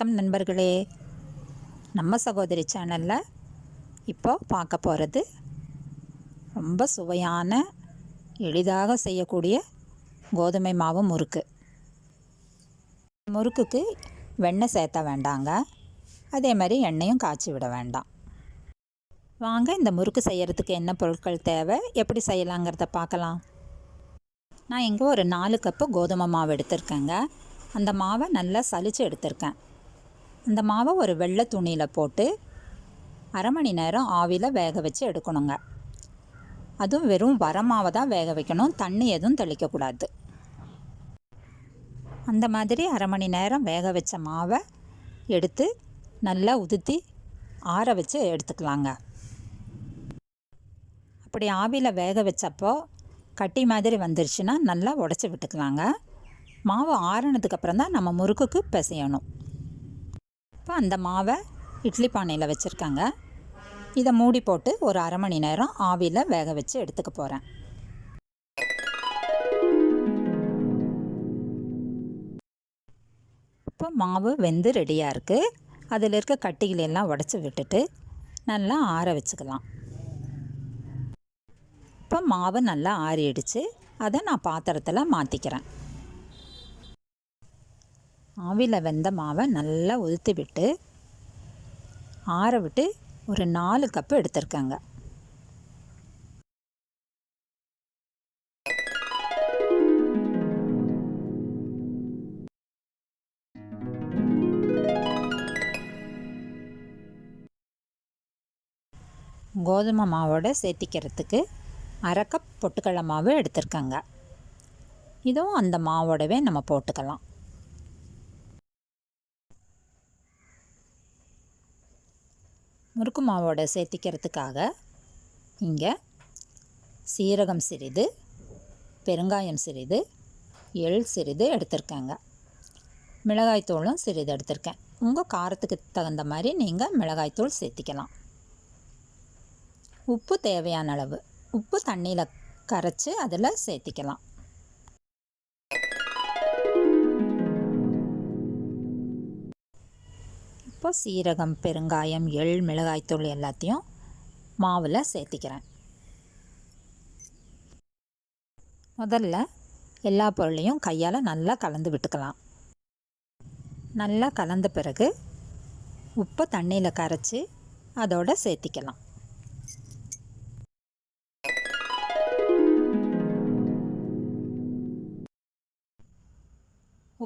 வணக்கம் நண்பர்களே. நம்ம சகோதரி சேனலில் இப்போ பார்க்க போகிறது ரொம்ப சுவையான எளிதாக செய்யக்கூடிய கோதுமை மாவு முறுக்கு. முறுக்குக்கு வெண்ணெய் சேர்த்த வேண்டாங்க. அதே மாதிரி எண்ணெயும் காய்ச்சி விட வேண்டாம். வாங்க இந்த முறுக்கு செய்கிறதுக்கு என்ன பொருட்கள் தேவை எப்படி செய்யலாங்கிறத பார்க்கலாம். நான் இங்கே ஒரு நாலு கப்பு கோதுமை மாவு எடுத்திருக்கேங்க. அந்த மாவை நல்லா சலித்து எடுத்திருக்கேன். அந்த மாவை ஒரு வெள்ளை துணியில் போட்டு அரை மணி நேரம் ஆவியில் வேக வச்சு எடுக்கணுங்க. அதுவும் வெறும் வரமாவை தான் வேக வைக்கணும். தண்ணி எதுவும் தெளிக்கக்கூடாது. அந்த மாதிரி அரை மணி நேரம் வேக வச்ச மாவை எடுத்து நல்லா உதுத்தி ஆற வச்சு எடுத்துக்கலாங்க. அப்படி ஆவியில் வேக வச்சப்போ கட்டி மாதிரி வந்துருச்சுன்னா நல்லா உடச்சி விட்டுக்கலாங்க. மாவு ஆறுனதுக்கப்புறம் தான் நம்ம முறுக்குக்கு பிசையணும். இப்போ அந்த மாவை இட்லி பானையில் வச்சுருக்காங்க. இதை மூடி போட்டு ஒரு அரை மணி நேரம் ஆவியில் வேக வச்சு எடுத்துக்க போகிறேன் இப்போ மாவு வெந்து ரெடியாக இருக்குது அதில் இருக்க கட்டிகளையெல்லாம் உடச்சி விட்டுட்டு நல்லா ஆற வச்சுக்கலாம். இப்போ மாவு நல்லா ஆறிடுச்சு. அதை நான் பாத்திரத்தில் மாற்றிக்கிறேன் ஆவியில் வெந்த மாவை நல்லா உதுத்து விட்டு ஆற விட்டு ஒரு நாலு கப்பு எடுத்திருக்காங்க. கோதுமை மாவோட சேர்த்திக்கிறதுக்கு அரை கப் பொட்டுக்கடலை மாவு எடுத்திருக்காங்க. இதுவும் அந்த மாவோடவே நம்ம போட்டுக்கலாம். முறுக்கு மாவோட சேர்த்திக்கிறதுக்காக இங்கே சீரகம் சிறிது பெருங்காயம் சிறிது எள் சிறிது எடுத்திருக்கேங்க. மிளகாய்த்தூளும் சிறிது எடுத்திருக்கேன். உங்கள் காரத்துக்கு தகுந்த மாதிரி நீங்கள் மிளகாய்த்தூள் சேர்த்திக்கலாம். உப்பு தேவையான அளவு. உப்பு தண்ணியில் கரைச்சி அதில் சேர்த்திக்கலாம். இப்போ சீரகம் பெருங்காயம் எள் மிளகாய்த்தூள் எல்லாத்தையும் மாவில் சேர்த்திக்கிறேன். முதல்ல எல்லா பொருளையும் கையால் நல்லா கலந்து விட்டுக்கலாம். நல்லா கலந்த பிறகு உப்பை தண்ணியில் கரைச்சி அதோட சேர்த்திக்கலாம்.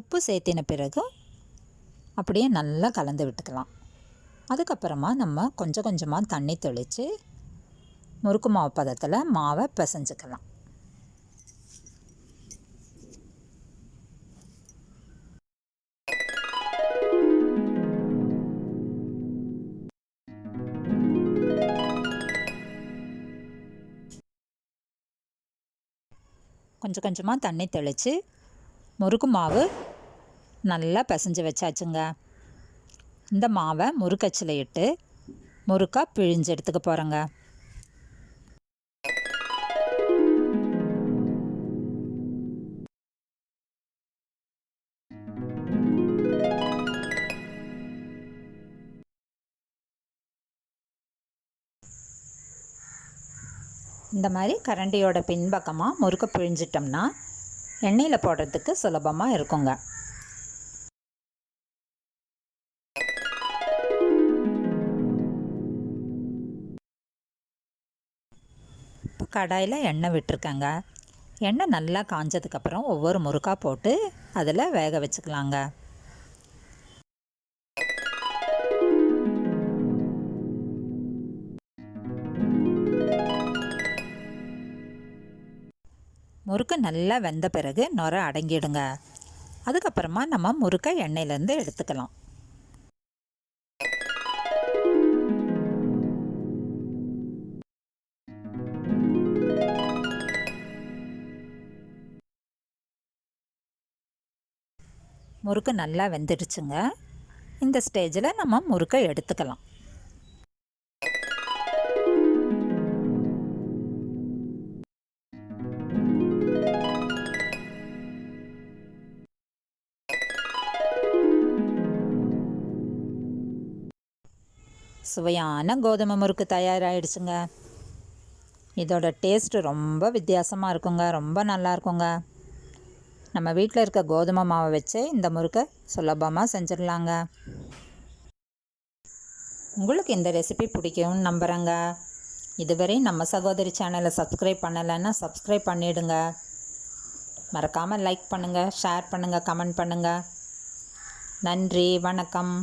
உப்பு சேர்த்தின பிறகு அப்படியே நல்லா கலந்து விட்டுக்கலாம். அதுக்கப்புறமா நம்ம கொஞ்சம் கொஞ்சமாக தண்ணி தெளித்து முறுக்கு மாவு பதத்தில் மாவை பிசைஞ்சுக்கலாம். கொஞ்சம் கொஞ்சமாக தண்ணி தெளித்து முறுக்கு மாவு நல்லா பிசைஞ்சு வச்சாச்சுங்க. இந்த மாவை முறுக்கச்சில் இட்டு முறுக்கா பிழிஞ்சு எடுத்துக்க போகிறேங்க இந்த மாதிரி கரண்டியோட பின்பக்கமாக முறுக்க பிழிஞ்சிட்டோம்னா எண்ணெயில் போடுறதுக்கு சுலபமாக இருக்குங்க. கடாயில் எண்ணெய் விட்டுருக்கேங்க. எண்ணெய் நல்லா காஞ்சதுக்கப்புறம் ஒவ்வொரு முறுக்காக போட்டு அதில் வேக வச்சுக்கலாங்க. முறுக்கு நல்லா வெந்த பிறகு நுர அடங்கிடுங்க. அதுக்கப்புறமா நம்ம முறுக்கை எண்ணெயிலேருந்து எடுத்துக்கலாம். முறுக்கு நல்லா வெந்துடுச்சுங்க. இந்த ஸ்டேஜில் நம்ம முறுக்கை எடுத்துக்கலாம். சுவையான கோதுமை முறுக்கு தயாராகிடுச்சுங்க இதோட டேஸ்ட்டு ரொம்ப வித்தியாசமாக இருக்குங்க. ரொம்ப நல்லா இருக்குங்க. நம்ம வீட்டில் இருக்க கோதுமை மாவை வச்சு இந்த முறுக்கை சுலபமாக செஞ்சிடலாங்க. உங்களுக்கு இந்த ரெசிபி பிடிக்கும்னு நம்புகிறேங்க இதுவரை நம்ம சகோதரி சேனலை சப்ஸ்கிரைப் பண்ணலைன்னா சப்ஸ்கிரைப் பண்ணிவிடுங்க மறக்காமல் லைக் பண்ணுங்கள் ஷேர் பண்ணுங்கள் கமெண்ட் பண்ணுங்கள் நன்றி வணக்கம்.